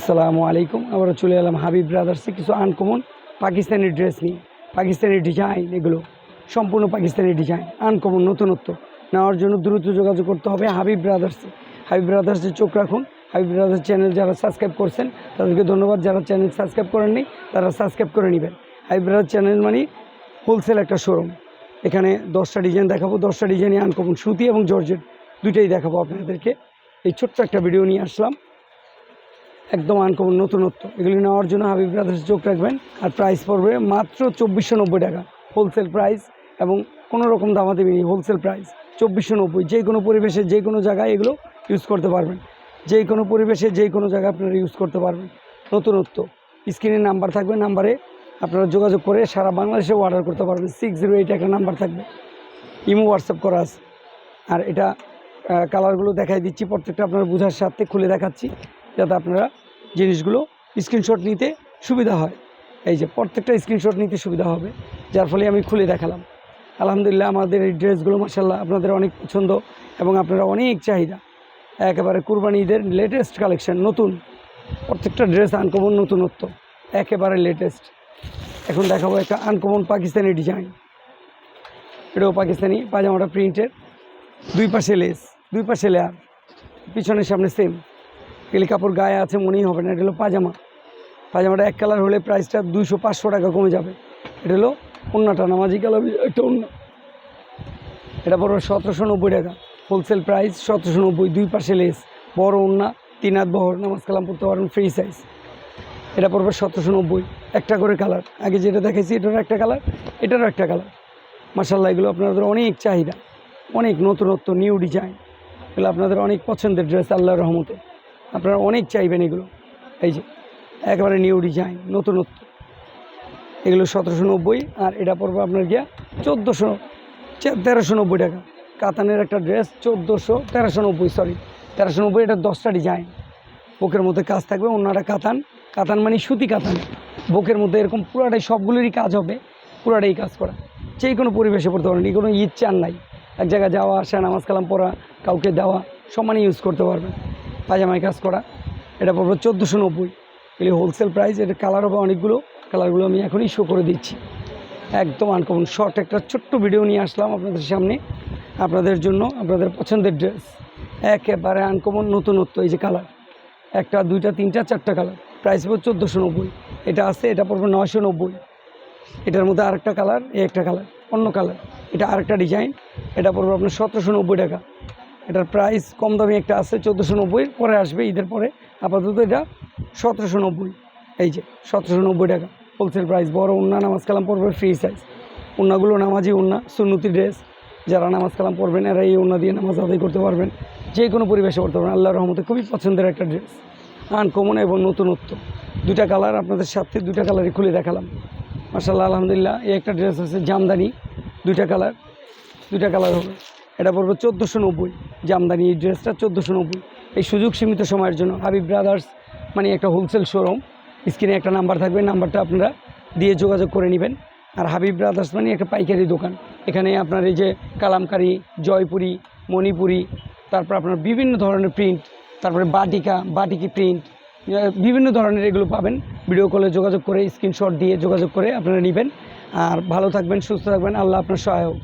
আসসালামু আলাইকুম। আবারও চলে এলাম হাবিব ব্রাদার্সে কিছু আনকমন পাকিস্তানি ড্রেস নিয়ে। পাকিস্তানি ডিজাইন এগুলো, সম্পূর্ণ পাকিস্তানি ডিজাইন আনকমন নতুনত্ব। নেওয়ার জন্য দ্রুত যোগাযোগ করতে হবে হাবিব ব্রাদার্সে হাবিব ব্রাদার্সে চোখ রাখুন। হাবিব ব্রাদার্স চ্যানেল যারা সাবস্ক্রাইব করছেন, তাদেরকে ধন্যবাদ। যারা চ্যানেল সাবস্ক্রাইব করেননি, তারা সাবস্ক্রাইব করে নেবেন। হাবিব ব্রাদার্স চ্যানেল মানে হোলসেল একটা শোরুম এখানে দশটা ডিজাইন দেখাবো। দশটা ডিজাইনই আনকমন সুতি এবং জর্জেট দুইটাই দেখাবো আপনাদেরকে। এই ছোট্ট একটা ভিডিও নিয়ে আসলাম। একদম আনকমন নতুনত্ব। এগুলি নেওয়ার জন্য হাবিব ব্রাদার্স চোখ রাখবেন। আর প্রাইস পড়বে মাত্র চব্বিশশো নব্বই টাকা। হোলসেল প্রাইস এবং কোনো রকম দামা দেবেনি হোলসেল প্রাইস চব্বিশশো নব্বই। যে কোনো পরিবেশে, যে কোনো জায়গায় এগুলো ইউজ করতে পারবেন। যে কোনো পরিবেশে, যে কোনো জায়গায় আপনারা ইউজ করতে পারবেন। নতুনত্ব। স্ক্রিনের নাম্বার থাকবে নাম্বারে আপনারা যোগাযোগ করে সারা বাংলাদেশে অর্ডার করতে পারবেন। সিক্স জিরো এইট একটা নাম্বার থাকবে। ইমো হোয়াটসঅ্যাপ করা আছে। আর এটা কালারগুলো দেখাই দিচ্ছি। প্রত্যেকটা আপনার বোঝার সাথে খুলে দেখাচ্ছি। যাতে আপনারা জিনিসগুলো স্ক্রিনশট নিতে সুবিধা হয়। এই যে প্রত্যেকটা স্ক্রিনশট নিতে সুবিধা হবে, যার ফলে আমি খুলে দেখালাম। আলহামদুলিল্লাহ আমাদের এই ড্রেসগুলো মাসাল্লাহ আপনাদের অনেক পছন্দ এবং আপনারা অনেক চাহিদা। একেবারে কুরবানি ঈদের লেটেস্ট কালেকশন নতুন। প্রত্যেকটা ড্রেস আনকমন নতুনত্ব। একেবারে লেটেস্ট এখন দেখাবো একটা আনকমন পাকিস্তানি ডিজাইন এটাও পাকিস্তানি, পাজামাটা প্রিন্টের দুই পাশে লেস দুই পাশে লেয়ার পিছনের সামনে সেম এগুলি কাপড় গায়ে আছে মনেই হবে না, এটা হলো পাজামা। পাজামাটা এক কালার হলে প্রাইসটা দুইশো পাঁচশো টাকা কমে যাবে। এটা হলো অন্যটা নামাজি কালার একটা অন্য এটা পড়বে সতেরোশো নব্বই টাকা। হোলসেল প্রাইস সতেরোশো নব্বই, দুই পাশে লেস বড় ওন্না, তিন হাত বহর, নামাজ কালাম পড়তে পারেন ফ্রি সাইজ এটা পড়বে সতেরোশো নব্বই, একটা করে কালার। আগে যেটা দেখেছি এটারও একটা কালার, এটারও একটা কালার। মাসাল্লাহ এগুলো আপনাদের অনেক চাহিদা। অনেক নতুনত্ব নিউ ডিজাইন এগুলো আপনাদের অনেক পছন্দের ড্রেস আল্লাহর রহমতে। আপনারা অনেক চাইবেন এগুলো। এই যে, একেবারে নিউ ডিজাইন নতুনত্ব। এগুলো সতেরোশো নব্বই আর এটা পড়বে আপনার গিয়া চোদ্দোশো তেরোশো নব্বই টাকা। কাতানের একটা ড্রেস চোদ্দোশো, তেরোশো নব্বই সরি তেরোশো নব্বই এটা দশটা ডিজাইন বুকের মধ্যে কাজ থাকবে অন্যটা কাতান। কাতান মানে সুতি কাতান। বুকের মধ্যে এরকম পুরাটাই সবগুলোরই কাজ হবে, পুরাটাই কাজ করা। যে কোনো পরিবেশে পড়তে পারেন কোনো চান নাই। এক জায়গায় যাওয়া, আসা, নামাজ কালাম পড়া, কাউকে দেওয়া সমানে ইউজ করতে পারবেন। পাজামায় কাজ করা। এটা পড়বে চোদ্দোশো নব্বই। এগুলি হোলসেল প্রাইস এটা কালার হবে অনেকগুলো। কালারগুলো আমি এখনই শো করে দিচ্ছি। একদম আনকমন শর্ট একটা ছোট্ট ভিডিও নিয়ে আসলাম আপনাদের সামনে। আপনাদের জন্য আপনাদের পছন্দের ড্রেস একেবারে আনকমন নতুনত্ব এই যে কালার একটা, দুইটা, তিনটা, চারটা কালার প্রাইস পড়বে চোদ্দোশো নব্বই। এটা আছে, এটা পড়বে নয়শো নব্বই। এটার মধ্যে আরেকটা কালার এই একটা কালার অন্য কালার এটা আরেকটা ডিজাইন এটা পড়বে আপনার সতেরোশো নব্বই টাকা। এটার প্রাইস কম দামি একটা আছে চোদ্দোশো নব্বই, পরে আসবে ঈদের পরে। আপাতত এটা সতেরোশো নব্বই। এই যে, সতেরোশো নব্বই টাকা। হোলসেল প্রাইস বড় উন্না, নামাজ কালাম পড়বে ফ্রি সাইজ উন্নাগুলো নামাজি উন্না, সুন্নতি ড্রেস যারা নামাজ কালাম পড়বেন, এরা এই উন্না দিয়ে নামাজ আদায় করতে পারবেন। যে কোনো পরিবেশে করতে পারবেন। আল্লাহর রহমতে খুবই পছন্দের একটা ড্রেস আনকমন এবং নতুনত্ব। দুটা কালার আপনাদের সাথে দুটা কালারই খুলে দেখালাম। মার্শাল্লাহ আলহামদুলিল্লাহ, এই একটা ড্রেস আছে জামদানি। দুইটা কালার দুইটা কালার হবে। এটা পড়বে চোদ্দোশো নব্বই। জামদানি এই ড্রেসটা চোদ্দোশো নব্বই। এই সুযোগ সীমিত সময়ের জন্য হাবিব ব্রাদার্স মানে একটা হোলসেল শোরুম। স্ক্রিনে একটা নাম্বার থাকবে, নাম্বারটা আপনারা দিয়ে যোগাযোগ করে নেবেন। আর হাবিব ব্রাদার্স মানে একটা পাইকারি দোকান। এখানে আপনার এই যে কালামকারি, জয়পুরি, মণিপুরি, তারপর আপনার বিভিন্ন ধরনের প্রিন্ট তারপরে বাটিকা, বাটিকি প্রিন্ট বিভিন্ন ধরনের এগুলো পাবেন। ভিডিও কলে যোগাযোগ করে স্ক্রিনশট দিয়ে যোগাযোগ করে আপনারা নেবেন। আর ভালো থাকবেন, সুস্থ থাকবেন। আল্লাহ আপনার সহায়ক।